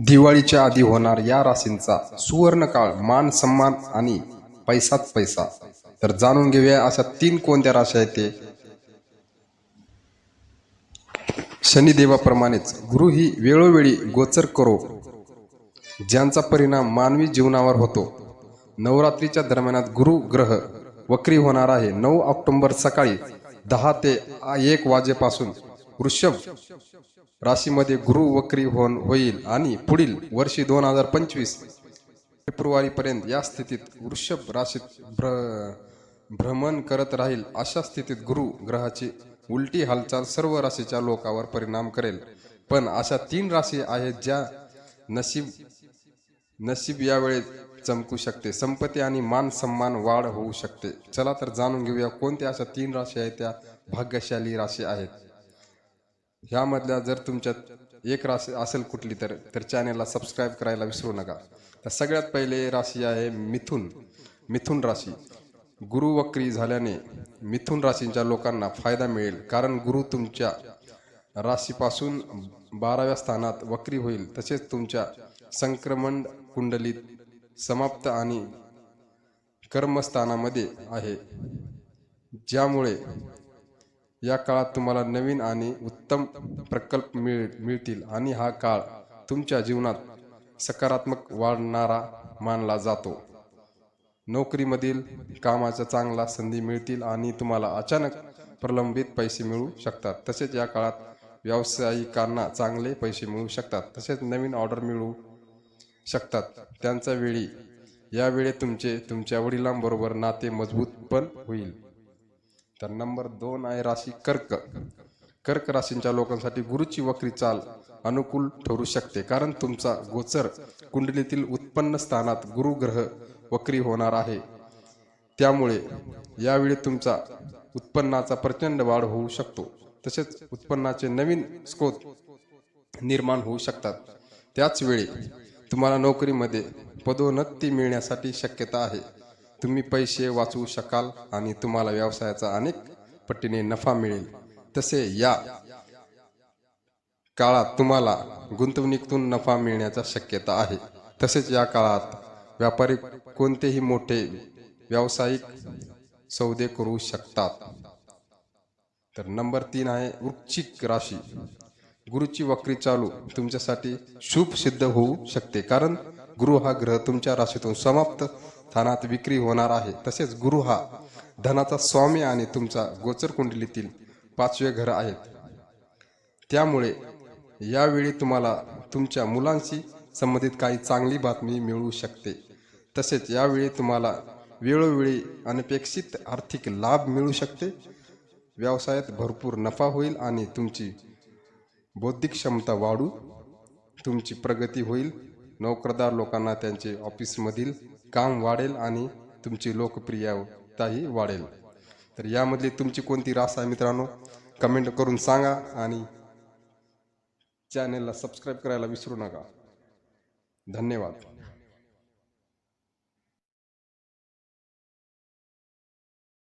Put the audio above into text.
दिवाळीच्या आधी होणार या राशींचा सुवर्ण काळ मान सन्मान आणि पैसाच पैसा. तर जाणून घेऊया अशा तीन कोणत्या राशी आहेत ते. शनिदेवाप्रमाणेच गुरु ही वेळोवेळी गोचर करो. ज्यांचा परिणाम मानवी जीवनावर होतो. नवरात्रीच्या दरम्यानात गुरु ग्रह वक्री होणार आहे. नऊ ऑक्टोंबर सकाळी दहा ते एक वाजेपासून वृषभ राशीमध्ये गुरु वक्री होऊन होईल आणि पुढील वर्षी दोन हजार पंचवीस फेब्रुवारी पर्यंत या स्थितीत वृषभ राशीत भ्र भ्रमण करत राहील. अशा स्थितीत गुरु ग्रहाची उलटी हालचाल सर्व राशीच्या लोकावर परिणाम करेल. पण अशा तीन राशी आहेत ज्या नशीब नशीब यावेळी चमकू शकते. संपत्ती आणि मान सन्मान वाढ होऊ शकते. चला तर जाणून घेऊया कोणत्या अशा तीन राशी आहेत त्या भाग्यशाली राशी आहेत. ह्यामधल्या जर तुमच्यात एक राशी असेल कुठली तर तर चॅनेलला सबस्क्राईब करायला विसरू नका. तर सगळ्यात पहिले राशी आहे मिथुन. मिथुन राशी. गुरु वक्री झाल्याने मिथुन राशींच्या लोकांना फायदा मिळेल. कारण गुरु तुमच्या राशीपासून बाराव्या स्थानात वक्री होईल. तसेच तुमच्या संक्रमण कुंडलीत समाप्त आणि कर्मस्थानामध्ये आहे. ज्यामुळे या काळात तुम्हाला नवीन आणि उत्तम प्रकल्प मिळ मिळतील आणि हा काळ तुमच्या जीवनात सकारात्मक वाढणारा मानला जातो. नोकरीमधील कामाच्या चांगला संधी मिळतील आणि तुम्हाला अचानक प्रलंबित पैसे मिळू शकतात. तसेच या काळात व्यावसायिकांना चांगले पैसे मिळू शकतात. तसेच नवीन ऑर्डर मिळू शकतात. त्यांच्या वेळी यावेळी तुमचे तुमच्या वडिलांबरोबर नाते मजबूत पण होईल. तर नंबर दोन आहे राशी कर्क. कर्क राशींच्या लोकांसाठी गुरुची वक्री चाल अनुकूल ठरू शकते. कारण तुमचा गोचर कुंडलीतील उत्पन्न स्थानात गुरु ग्रह वक्री होणार आहे. त्यामुळे यावेळी तुमचा उत्पन्नाचा प्रचंड वाढ होऊ शकतो. तसेच उत्पन्नाचे नवीन स्कोत निर्माण होऊ शकतात. त्याच वेळी तुम्हाला नोकरीमध्ये पदोन्नती मिळण्यासाठी शक्यता आहे. तुम्ही पैसे वाचवू शकाल आणि तुम्हाला व्यवसायाचा अनेक पटीने नफा मिळेल. तसे या काळात तुम्हाला गुंतवणुकीतून नफा मिळण्याचा शक्यता आहे. तसेच या काळात व्यापारी कोणतेही मोठे व्यावसायिक सौदे करू शकतात. तर नंबर तीन आहे वृश्चिक राशी. गुरुची वक्री चालू तुमच्यासाठी शुभ सिद्ध होऊ शकते. कारण गुरु हा ग्रह तुमच्या राशीतून समाप्त स्थानात विक्री होणार आहे. तसेच गुरु हा धनाचा स्वामी आणि तुमचा गोचर कुंडलीतील पाचवे घर आहेत. त्यामुळे यावेळी तुम्हाला तुमच्या मुलांशी संबंधित काही चांगली बातमी मिळू शकते. तसेच यावेळी तुम्हाला वेळोवेळी अनपेक्षित आर्थिक लाभ मिळू शकते. व्यवसायात भरपूर नफा होईल आणि तुमची बौद्धिक क्षमता वाढू तुमची प्रगती होईल. नोकरदार लोकांना त्यांचे ऑफिसमधील काम वाढेल आणि तुमची लोकप्रियताही वाढेल. तर यामधली तुमची कोणती रास आहे मित्रांनो? कमेंट करून सांगा आणि चॅनेलला सबस्क्राईब करायला विसरू नका. धन्यवाद.